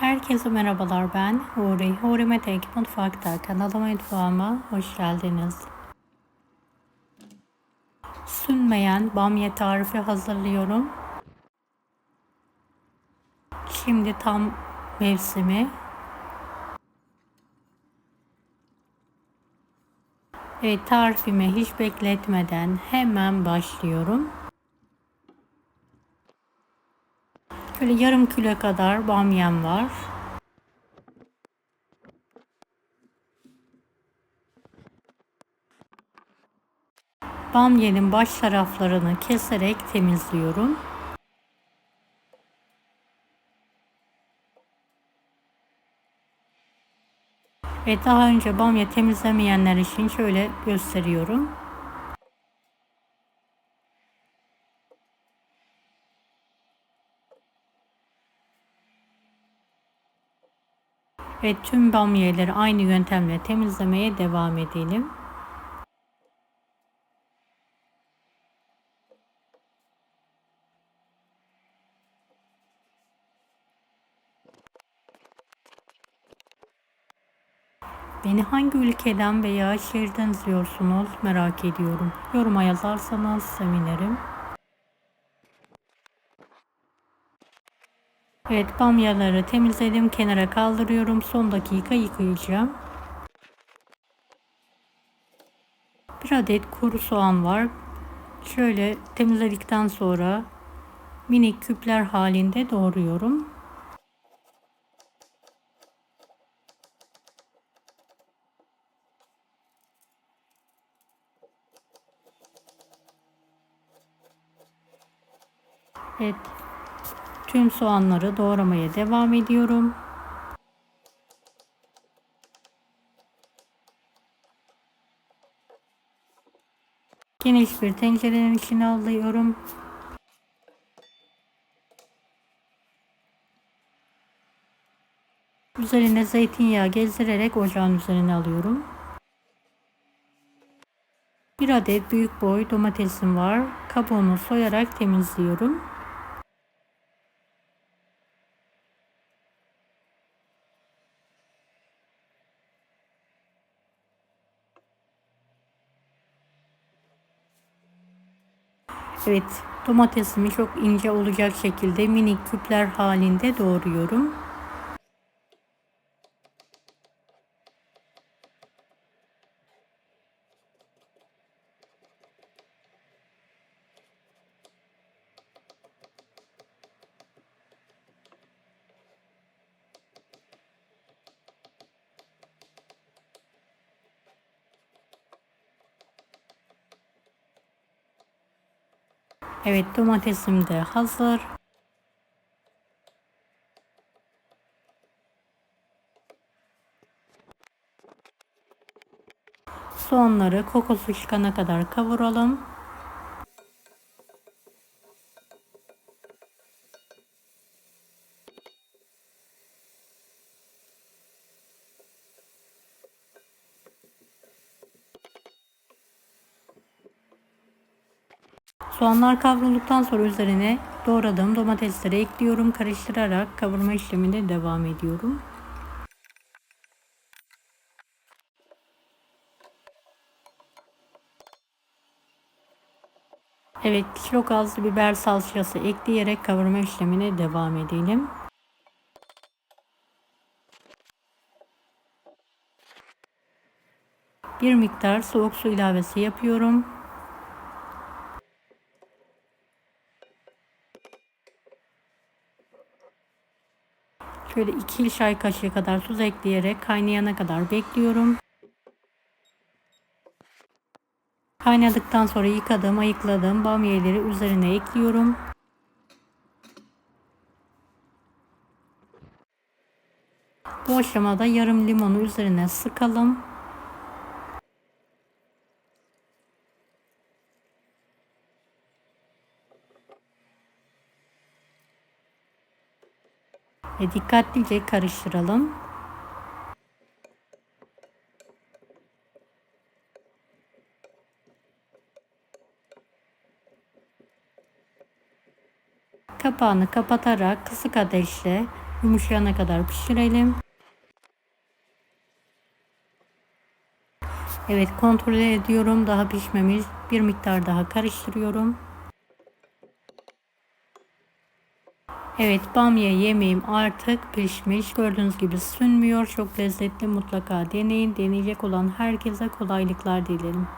Herkese merhabalar ben Huri. Huri Metek Mutfak'ta kanalıma mutfağıma hoş geldiniz. Sünmeyen bamya tarifi hazırlıyorum. Şimdi tam mevsimi. Evet tarifimi hiç bekletmeden hemen başlıyorum. Şöyle yarım kilo kadar bamyam var. Bamyenin baş taraflarını keserek temizliyorum. Ve daha önce bamya temizlemeyenler için şöyle gösteriyorum. Ve tüm bamyeleri aynı yöntemle temizlemeye devam edelim. Beni hangi ülkeden veya şehirden izliyorsunuz merak ediyorum. Yoruma yazarsanız sevinirim. Evet bamyaları temizledim. Kenara kaldırıyorum. Son dakika yıkayacağım. Bir adet kuru soğan var. Şöyle temizledikten sonra minik küpler halinde doğruyorum. Evet. Tüm soğanları doğramaya devam ediyorum. Geniş bir tencerenin içine alıyorum. Üzerine zeytinyağı gezdirerek ocağın üzerine alıyorum. Bir adet büyük boy domatesim var. Kabuğunu soyarak temizliyorum. Evet, domatesimi çok ince olacak şekilde minik küpler halinde doğruyorum. Evet domatesim de hazır. Soğanları kokusu çıkana kadar kavuralım. Soğanlar kavrulduktan sonra üzerine doğradığım domatesleri ekliyorum. Karıştırarak kavurma işlemine devam ediyorum. Evet çok az biber salçası ekleyerek kavurma işlemine devam edelim. Bir miktar soğuk su ilavesi yapıyorum. Şöyle 2 çay kaşığı kadar tuz ekleyerek kaynayana kadar bekliyorum. Kaynadıktan sonra yıkadığım, ayıkladığım bamyeleri üzerine ekliyorum. Bu aşamada yarım limonu üzerine sıkalım. Ve dikkatlice karıştıralım. Kapağını kapatarak kısık ateşle Yumuşayana kadar pişirelim. Evet kontrol ediyorum. Daha pişmemiş. Bir miktar daha karıştırıyorum. Evet bamya yemeğim artık pişmiş. Gördüğünüz gibi sünmüyor. Çok lezzetli mutlaka deneyin. Deneyecek olan herkese kolaylıklar dilerim.